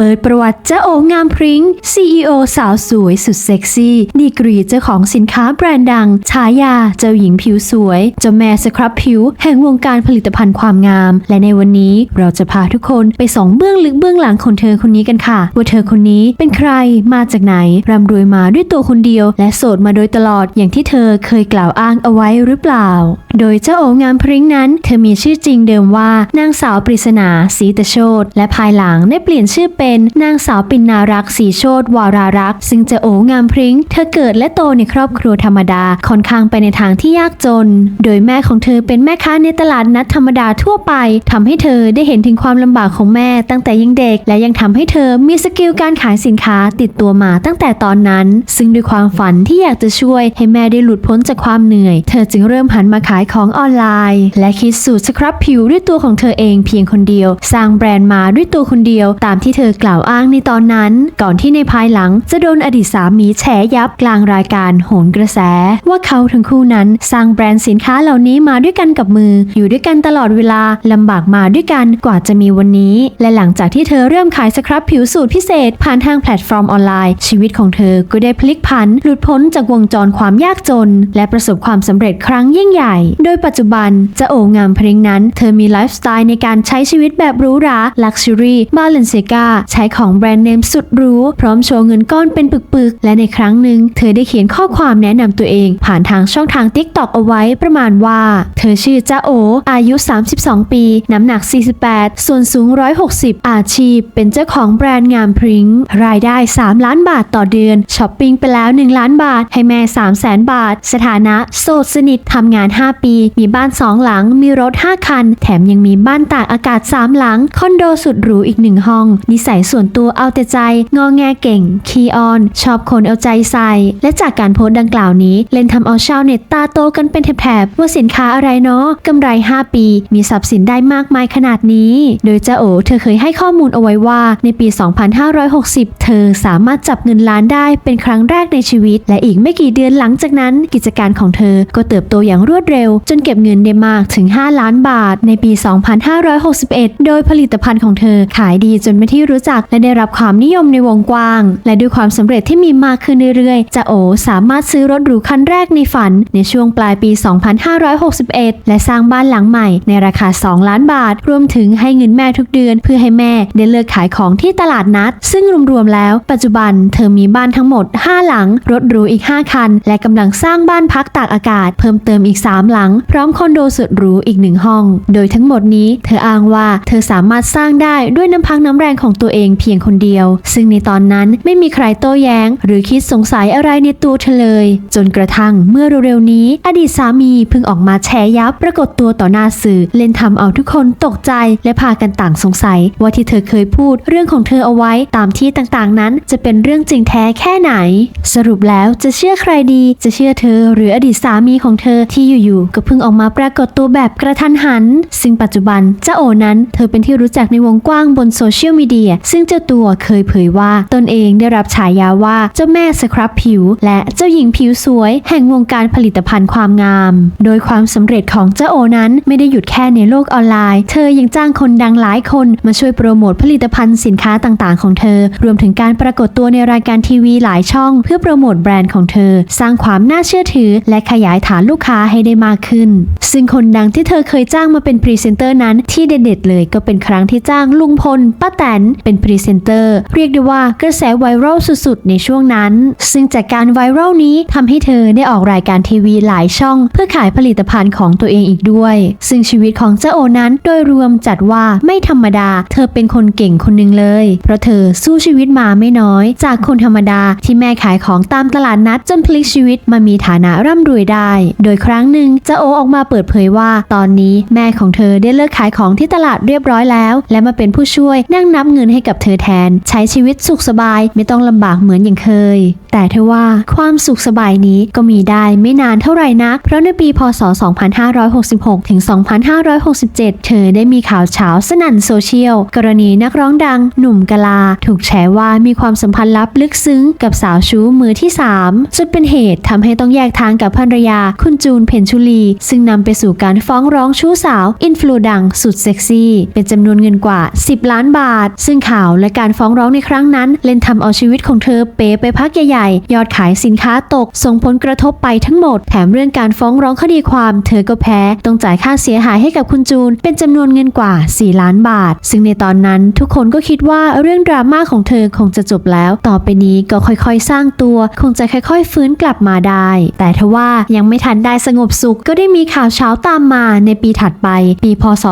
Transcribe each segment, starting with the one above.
เปิดประวัติเจ้าโองามพริ้ง CEO สาวสวยสุดเซ็กซี่ ดีกรีเจ้าของสินค้าแบรนด์ดัง ฉายาเจ้าหญิงผิวสวย เจ้าแม่สครับผิว แห่งวงการผลิตภัณฑ์ความงาม และในวันนี้เราจะพาทุกคนไปส่องเบื้องลึกเบื้องหลังของเธอคนนี้กันค่ะ ว่าเธอคนนี้เป็นใครมาจากไหนร่ำรวยมาด้วยตัวคนเดียว และโสดมาโดยตลอดอย่างที่เธอเคยกล่าวอ้างเอาไว้หรือเปล่า โดยเจ้าโองามพริ้งนั้น เธอมีชื่อจริงเดิมว่านางสาวปริศนาศรีตโชตและภายหลังได้เปลี่ยนชื่อเป็นนางสาวปินนารักษ์ศรีโชตวารารักษ์ซึ่งจ้าโองามพริ้ง เธอเกิดและโตในครอบครัวธรรมดาค่อนข้างไปในทางที่ยากจน โดยแม่ของเธอเป็นแม่ค้าในตลาดนัดธรรมดาทั่วไปทำให้เธอได้เห็นถึงความลำบากของแม่ตั้งแต่ยังเด็ก และยังทำให้เธอมีสกิลการขายสินค้าติดตัวมาตั้งแต่ตอนนั้น ซึ่งด้วยความฝันที่อยากจะช่วยให้แม่ได้หลุดพ้นจากความเหนื่อย เธอจึงเริ่มหันมาขายของออนไลน์ และคิดสูตรสครับผิวด้วยตัวของเธอเองเพียงคนเดียว สร้างแบรนด์มาด้วยตัวคนเดียว ตามที่เธอกล่าวอ้างในตอนนั้น ก่อนที่ในภายหลังจะโดนอดีตสามีแฉยับกลางรายการโหนกระแส ว่าเขาทั้งคู่นั้นสร้างแบรนด์สินค้าเหล่านี้มาด้วยกันกับมือ อยู่ด้วยกันตลอดเวลาลำบากมาด้วยกันกว่าจะมีวันนี้ และหลังจากที่เธอเริ่มขายสครับผิวสูตรพิเศษ ผ่านทางแพลตฟอร์มออนไลน์ ชีวิตของเธอก็ได้พลิกผัน หลุดพ้นจากวงจรความยากจน และประสบความสำเร็จครั้งยิ่งใหญ่ โดยปัจจุบันจะโองามเพริ้งนั้น เธอมีไลฟ์สไตล์ในการใช้ชีวิตแบบหรูหราลักชัวรี่บาเลนเซกาใช้ของแบรนด์เนมสุดหรูพร้อมโชว์เงินก้อนเป็นปึกๆ และในครั้งหนึ่งเธอได้เขียนข้อความแนะนำตัวเอง ผ่านทางช่องทาง t ิ k t o k เอาไว้ประมาณว่า เธอชื่อจ้าโอ อายุ 32 ปี น้ำหนัก 48 ส่วนสูง 160 อาชีพ เป็นเจ้าของแบรนด์งามพริ้งรายได้ 3 ล้านบาทต่อเดือนช้อปปิ้งไปแล้ว 1 ล้านบาท ให้แม่ 3 0 0แสนบาท สถานะ โสดสนิททำงาน 5 ปี มีบ้าน 2 หลัง มีรถ 5 คัน แถมยังมีบ้านตากอากาศ 3 หลัง คอนโดสุดหรูอีก 1 ห้อง นิสัยส่วนตัวเอาแต่ใจงอแงเก่ง คีออน ชอบคนเอาใจใส่ และจากการโพสต์ดังกล่าวนี้ เล่นทำเอาชาวเน็ตตาโตกันเป็นแถบๆว่าสินค้าอะไรเนาะกำไร 5 ปี มีทรัพย์สินได้มากมายขนาดนี้ โดยเจ้าโอเธอเคยให้ข้อมูลเอาไว้ว่าในปี 2560 เธอสามารถจับเงินล้านได้เป็นครั้งแรกในชีวิต และอีกไม่กี่เดือนหลังจากนั้น กิจการของเธอก็เติบโตอย่างรวดเร็ว จนเก็บเงินได้มากถึง 5 ล้านบาท ในปี 2561 โดยผลิตภัณฑ์ของเธอขายดีจนเป็นที่รู้จักและได้รับความนิยมในวงกว้าง และด้วยความสำเร็จที่มีมากขึ้นเรื่อยๆจ้าโอสามารถซื้อรถหรูคันแรกในฝัน ในช่วงปลายปี 2561 และสร้างบ้านหลังใหม่ ในราคา 2 ล้านบาท รวมถึงให้เงินแม่ทุกเดือนเพื่อให้แม่ได้เลิกขายของที่ตลาดนัด ซึ่งรวมๆแล้ว ปัจจุบันเธอมีบ้านทั้งหมด 5 หลัง รถหรูอีก 5 คัน และกำลังสร้างบ้านพักตากอากาศ เพิ่มเติมอีก 3 หลัง พร้อมคอนโดสุดหรูอีกหนึ่งห้อง โดยทั้งหมดนี้เธออ้างว่าเธอสามารถสร้างได้ด้วยน้ำพักน้ำแรงของตัวเองเพียงคนเดียว ซึ่งในตอนนั้นไม่มีใครโต้แย้ง หรือคิดสงสัยอะไรในตัวเธอเลย จนกระทั่งเมื่อเร็วๆนี้ อดีตสามีเพิ่งออกมาแฉยับปรากฏตัวต่อหน้าสื่อ เล่นทำเอาทุกคนตกใจและพากันต่างสงสัย ว่าที่เธอเคยพูดเรื่องของเธอเอาไว้ตามที่ต่างๆนั้น จะเป็นเรื่องจริงแท้แค่ไหน สรุปแล้วจะเชื่อใครดีจะเชื่อเธอ หรืออดีตสามีของเธอที่อยู่ๆก็เพิ่งออกมาปรากฏตัวแบบกระทันหัน ซึ่งปัจจุบันเจ้าโอนั้นเธอเป็นที่รู้จักในวงกว้างบนโซเชียลมีเดียซึ่งเจ้าตัวเคยเผยว่าตนเองได้รับฉายาว่าเจ้าแม่สครับผิว และเจ้าหญิงผิวสวย แห่งวงการผลิตภัณฑ์ความงาม โดยความสำเร็จของเจ้าโอนั้นไม่ได้หยุดแค่ในโลกออนไลน์ เธอยังจ้างคนดังหลายคนมาช่วยโปรโมทผลิตภัณฑ์สินค้าต่างๆ ของเธอ รวมถึงการปรากฏตัวในรายการทีวีหลายช่อง เพื่อโปรโมทแบรนด์ของเธอ สร้างความน่าเชื่อถือ และขยายฐานลูกค้าให้ได้มากขึ้น ซึ่งคนดังที่เธอเคยจ้างมาเป็นพรีเซนเตอร์นั้นที่เด็ดๆเลยก็เป็นครั้งที่จ้างลุงพลป้าแตนเป็นพรีเซนเตอร์ เรียกได้ว่ากระแสไวรัลสุดๆ ในช่วงนั้น ซึ่งจากการไวรัลนี้ทำให้เธอได้ออกรายการทีวีหลายช่อง เพื่อขายผลิตภัณฑ์ของตัวเองอีกด้วย ซึ่งชีวิตของเจ้าโอนั้นโดยรวมจัดว่าไม่ธรรมดา เธอเป็นคนเก่งคนหนึ่งเลย เพราะเธอสู้ชีวิตมาไม่น้อย จากคนธรรมดาที่แม่ขายของตามตลาดนัดจนพลิกชีวิตมามีฐานะร่ำรวยได้ โดยครั้งหนึ่งเจ้าโอออกมาเปิดเผยว่าตอนนี้แม่ของเธอได้เลิกขายของที่ตลาดเรียบร้อยแล้ว และมาเป็นผู้ช่วยนั่งนับเงินให้ให้กับเธอแทน ใช้ชีวิตสุขสบายไม่ต้องลำบากเหมือนอย่างเคยแต่ทว่าความสุขสบายนี้ก็มีได้ไม่นานเท่าไหร่นัก เพราะในปีพศ 2566 ถึง 2567 เธอได้มีข่าวเช้าสนั่นโซเชียล กรณีนักร้องดัง หนุ่มกะลา ถูกแฉว่ามีความสัมพันธ์ลับลึกซึ้งกับสาวชู้มือที่ 3 จนเป็นเหตุทำให้ต้องแยกทางกับภรรยาคุณจูนเพนชุลี ซึ่งนำไปสู่การฟ้องร้องชู้สาว อินฟลูดังสุดเซ็กซี่ เป็นจำนวนเงินกว่า 10 ล้านบาท ซึ่งข่าวและการฟ้องร้องในครั้งนั้น เล่นทำเอาชีวิตของเธอเป๋ไปพักใหญ่ยอดขายสินค้าตก ส่งผลกระทบไปทั้งหมด แถมเรื่องการฟ้องร้องคดีความ เธอก็แพ้ ต้องจ่ายค่าเสียหายให้กับคุณจูน เป็นจำนวนเงินกว่า 4 ล้านบาท ซึ่งในตอนนั้นทุกคนก็คิดว่าเรื่องดราม่าของเธอคงจะจบแล้ว ต่อไปนี้ก็ค่อยๆ สร้างตัว คงจะค่อยๆ ฟื้นกลับมาได้ แต่ทว่ายังไม่ทันได้สงบสุขก็ได้มีข่าวเช้าตามมาในปีถัดไป ปีพศ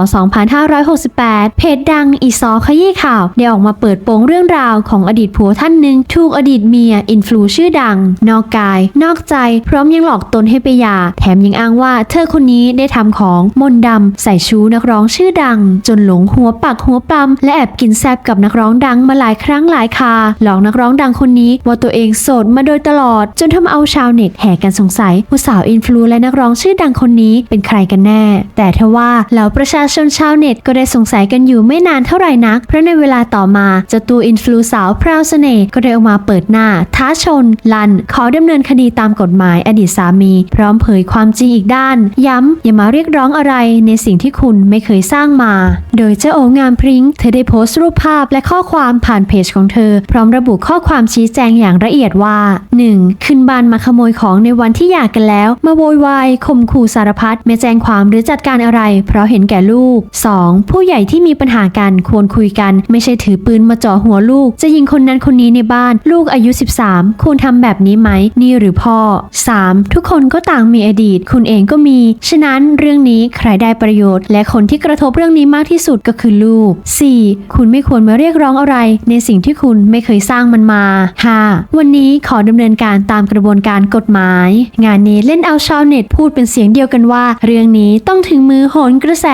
2568 เพจดังอีซอขยี้ข่าว ได้ออกมาเปิดโปงเรื่องราวของอดีตผัวท่านหนึ่งถูกอดีตเมียอินฟลูชื่อดัง นอกกาย นอกใจ พร้อมยังหลอกตนให้ไปหย่า แถมยังอ้างว่าเธอคนนี้ได้ทำของมนต์ดำใส่ชู้นักร้องชื่อดัง จนหลงหัวปักหัวปั๊มและแอบกินแซบกับนักร้องดังมาหลายครั้งหลายคา หลอกนักร้องดังคนนี้ว่าตัวเองโสดมาโดยตลอด จนทำเอาชาวเน็ตแห่กันสงสัยว่าสาวอินฟลูและนักร้องชื่อดังคนนี้เป็นใครกันแน่ แต่ทว่าเหล่าประชาชนชาวเน็ตก็ได้สงสัยกันอยู่ไม่นานเท่าไหร่นัก เพราะในเวลาต่อมาเจ้าตัวอินฟลูสาวพราวเสน่ห์ก็ได้ออกมาเปิดหน้าท้าชน ลันขอดำเนินคดีตามกฎหมายอดีตสามี พร้อมเผยความจริงอีกด้าน ย้ำอย่ามาเรียกร้องอะไรในสิ่งที่คุณไม่เคยสร้างมา โดยเจ้าโองามพริ้งเธอได้โพสต์รูปภาพและข้อความผ่านเพจของเธอ พร้อมระบุข้อความชี้แจงอย่างละเอียดว่า 1. ขึ้นบ้านมาขโมยของในวันที่หย่ากันแล้ว มาโวยวายข่มขู่สารพัดไม่แจ้งความหรือจัดการอะไร เพราะเห็นแก่ลูก 2. ผู้ใหญ่ที่มีปัญหากันควรคุยกัน ไม่ใช่ถือปืนมาจ่อหัวลูก จะยิงคนนั้นคนนี้ในบ้าน ลูกอายุ 13ควรทำแบบนี้ไหม นี่หรือพ่อ 3. ทุกคนก็ต่างมีอดีต คุณเองก็มี ฉะนั้นเรื่องนี้ใครได้ประโยชน์ และคนที่กระทบเรื่องนี้มากที่สุดก็คือลูก 4. คุณไม่ควรมาเรียกร้องอะไร ในสิ่งที่คุณไม่เคยสร้างมันมา 5. วันนี้ขอดำเนินการตามกระบวนการกฎหมาย งานนี้เล่นเอาชาวเน็ตพูดเป็นเสียงเดียวกันว่า เรื่องนี้ต้องถึงมือโหนกระแส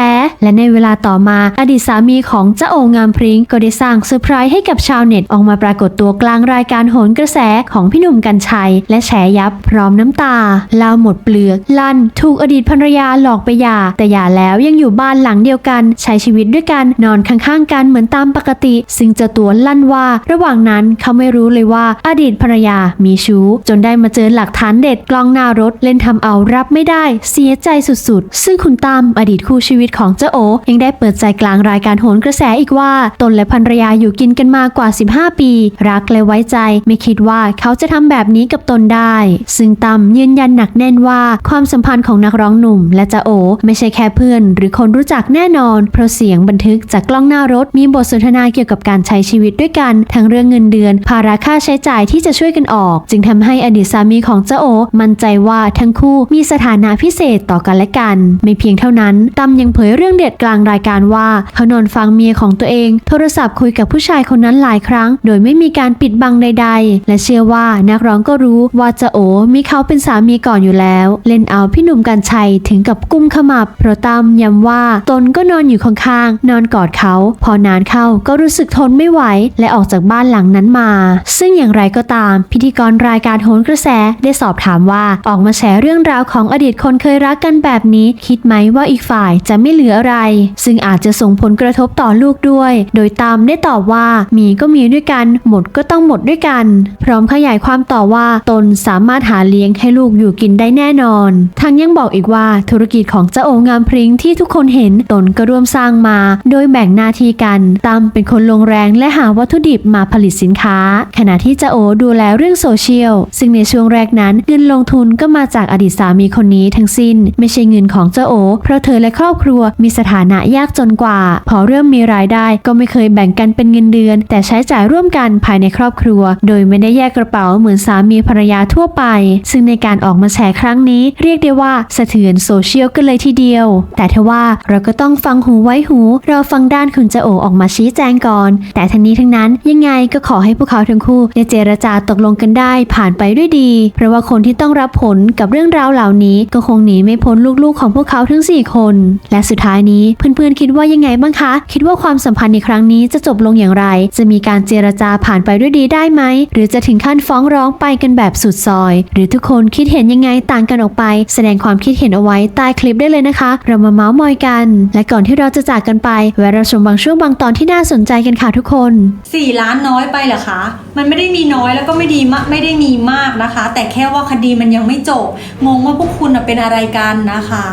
และในเวลาต่อมาอดีตสามีของเจ้าโองามพริ้งก็ได้สร้างเซอร์ไพรส์ให้กับชาวเน็ตออกมาปรากฏตัวกลางรายการโหนกระแสของพี่หนุ่มกัญชัย และแฉยับพร้อมน้ำตาเล่าหมดเปลือก ลั่น ถูกอดีตภรรยาหลอกไปหย่า แต่หย่าแล้วยังอยู่บ้านหลังเดียวกัน ใช้ชีวิตด้วยกันนอนข้างๆกันเหมือนตามปกติ ซึ่งเจ้าตัวลั่นว่า ระหว่างนั้นเขาไม่รู้เลยว่าอดีตภรรยามีชู้ จนได้มาเจอหลักฐานเด็ดกล้องหน้ารถเล่นทำเอารับไม่ได้ เสียใจสุดๆ ซึ่งคุณตามอดีตคู่ชีวิตของเจ้าโอ ยังได้เปิดใจกลางรายการโหนกระแสอีกว่า ตนและภรรยาอยู่กินกันมากว่า 15 ปี รักและไว้ใจ ไม่คิดว่าเขาจะทำแบบนี้กับตนได้ ซึ่งตามยืนยันหนักแน่นว่าความสัมพันธ์ของนักร้องหนุ่ม และเจ้าโอ ไม่ใช่แค่เพื่อน หรือคนรู้จักแน่นอน เพราะเสียงบันทึกจากกล้องหน้ารถมีบทสนทนาเกี่ยวกับการใช้ชีวิตด้วยกัน ทั้งเรื่องเงินเดือน ภาระค่าใช้จ่ายที่จะช่วยกันออก จึงทำให้อดีตสามีของเจ้าโอ มั่นใจว่าทั้งคู่มีสถานะพิเศษต่อกันและกัน ไม่เพียงเท่านั้นตั้มยังเผยเรื่องเด็ดกลางรายการว่าเขานอนฟังเมียของตัวเอง โทรศัพท์คุยกับผู้ชายคนนั้นหลายครั้ง โดยไม่มีการปิดบังใด ๆ และเชื่อว่านักร้องก็รู้ว่าจ้าโอมีเขาเป็นสามีก่อนอยู่แล้ว เล่นเอาพี่หนุ่มกัญชัยถึงกับกุมขมับเพราะตั้มย้ำว่าตนก็นอนอยู่ข้างๆนอนกอดเขา พอนานเข้าก็รู้สึกทนไม่ไหว และออกจากบ้านหลังนั้นมา ซึ่งอย่างไรก็ตาม พิธีกรรายการโหนกระแสได้สอบถามว่าออกมาแชร์เรื่องราวของอดีตคนเคยรักกันแบบนี้ คิดไหมว่าอีกฝ่ายจะไม่เหลืออะไร ซึ่งอาจจะส่งผลกระทบต่อลูกด้วย โดยตามได้ตอบว่ามีก็มีด้วยกัน หมดก็ต้องหมดด้วยกัน พร้อมขยายความต่อว่าตนสามารถหาเลี้ยงให้ลูกอยู่กินได้แน่นอน ทั้งยังบอกอีกว่าธุรกิจของเจ้าโองามพริ้งที่ทุกคนเห็นตนก็ร่วมสร้างมา โดยแบ่งหน้าที่กันตามเป็นคนลงแรงและหาวัตถุดิบมาผลิตสินค้า ขณะที่เจ้าโอดูแลเรื่องโซเชียล ซึ่งในช่วงแรกนั้นเงินลงทุนก็มาจากอดีตสามีคนนี้ทั้งสิ้น ไม่ใช่เงินของเจ้าโอ เพราะเธอและครอบครัวมีสถานะยากจนกว่า พอเริ่มมีรายได้ก็ไม่เคยแบ่งกันเป็นเงินเดือน แต่ใช้จ่ายร่วมกันภายในครอบครัว โดยไม่ได้แยกกระเป๋าเหมือนสามีภรรยาทั่วไป ซึ่งในการออกมาแฉครั้งนี้เรียกได้ว่าสะเทือนโซเชียลกันเลยทีเดียว แต่ทว่าเราก็ต้องฟังหูไว้หูรอฟังด้านคุณเจาโอออกมาชี้แจงก่อน แต่ทั้งนี้ทั้งนั้นยังไงก็ขอให้พวกเขาทั้งคู่ได้เจรจาตกลงกันได้ผ่านไปด้วยดี เพราะว่าคนที่ต้องรับผลกับเรื่องราวเหล่านี้ ก็คงหนีไม่พ้นลูกๆ ของพวกเขาทั้ง 4 คน และสุดท้ายนี้เพื่อนๆคิดว่ายังไงบ้างคะ คิดว่าความสัมพันธ์ในครั้งนี้จะจบลงอย่างไร จะมีการเจรจาผ่านไปด้วยดีได้ไหม หรือจะถึงขั้นขั้นฟ้องร้องไปกันแบบสุดซอย หรือทุกคนคิดเห็นยังไงต่างกันออกไป แสดงความคิดเห็นเอาไว้ใต้คลิปได้เลยนะคะ เรามาเมาส์มอยกัน และก่อนที่เราจะจากกันไปแวะเราชมบางช่วงบางตอนที่น่าสนใจกันค่ะทุกคนสี่ล้านน้อยไปเหรอคะ มันไม่ได้มีน้อยแล้วก็ไม่ดีมากไม่ได้มีมากนะคะ แต่แค่ว่าคดีมันยังไม่จบงงว่าพวกคุณเป็นอะไรกันนะคะ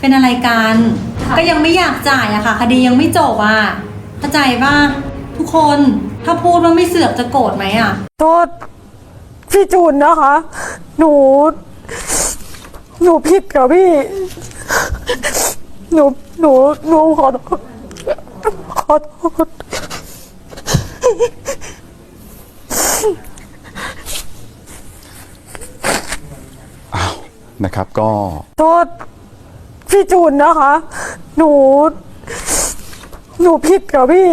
เป็นอะไรกันก็ยังไม่อยากจ่ายอะค่ะ คดียังไม่จบอะเข้าใจป่ะทุกคน ถ้าพูดว่าไม่เสือกจะโกรธไหมอะโทษพี่จูนนะคะ หนู หนูผิดกับพี่ หนู หนู หนูขอโทษขอโทษนะครับก็โทษพี่จูนนะคะ หนู หนูผิดกับพี่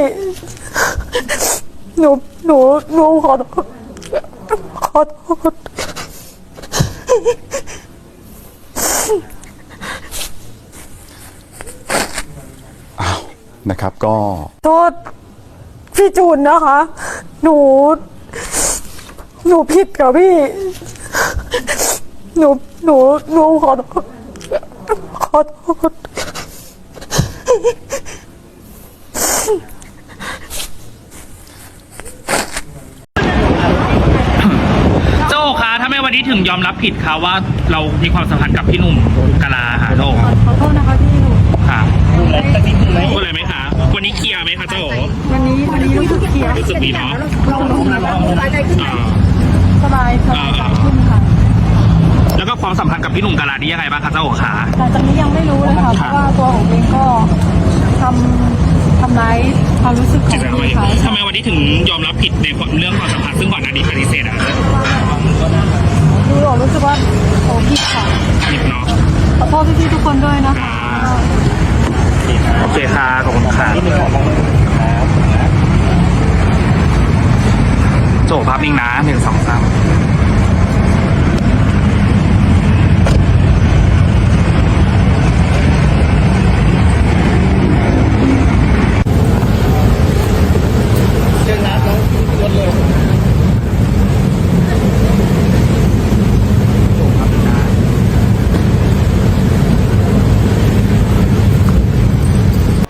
หนูหนูหนูขอโทษขอโทษนะครับก็โทษพี่จูนนะคะ หนู หนูผิดกับพี่ หนูหนูหนูขอโทษขอโทษ โจ้คะถ้าไม่ วันนี้ถึงยอมรับผิดคะว่าเรามีความสัมพันธ์กับพี่หนุ่มกาลาค่ะโจ้ขอโทษนะคะพี่หนูค่ะพูดเลยไหมคะวันนี้เคลียร์ไหมคะโจ้วันนี้วันนี้รู้สึกเคลียร์รู้สึกดีเนาะเราลงแล้วสบายใจขึ้นอ่าสบายสบายใจขึ้นค่ะแล้วก็ความสัมพันธ์กับพี่หนุ่มกาลานี่ยังไงบ้างคะโจ้คะหลังจากนี้ยังไม่รู้เลยค่ะเพราะว่าตัวผมเองก็ทำทำร้ายความรู้สึกขอจิงตใจทำไมพี่เขาทำไมวันนี้ถึงยอมรับผิดในเรื่องความสัมพันธ์ซึ่งก่อนหน้านี้ปฏิเสธอะ คือผมรู้สึกว่าโอ้ผิดค่ะผิดเนาะขอโทษพี่ๆทุกคนด้วยนะคะโอเคค่ะขอบคุณค่ะโจ้ภาพนิ่งนะหนึ่งสองสาม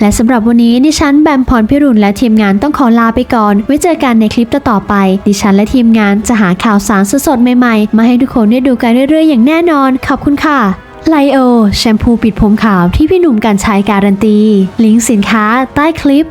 และสำหรับวันนี้ดิฉันแบมพรพิรุณและทีมงานต้องขอลาไปก่อน ไว้เจอกันในคลิปต่อไป ดิฉันและทีมงานจะหาข่าวสารสดๆใหม่ๆ มาให้ทุกคนได้ดูกันเรื่อยๆ อย่างแน่นอน ขอบคุณค่ะไลโอแชมพูปิดผมขาวที่พี่หนุ่มกันใช้การันตี ลิงก์สินค้าใต้คลิป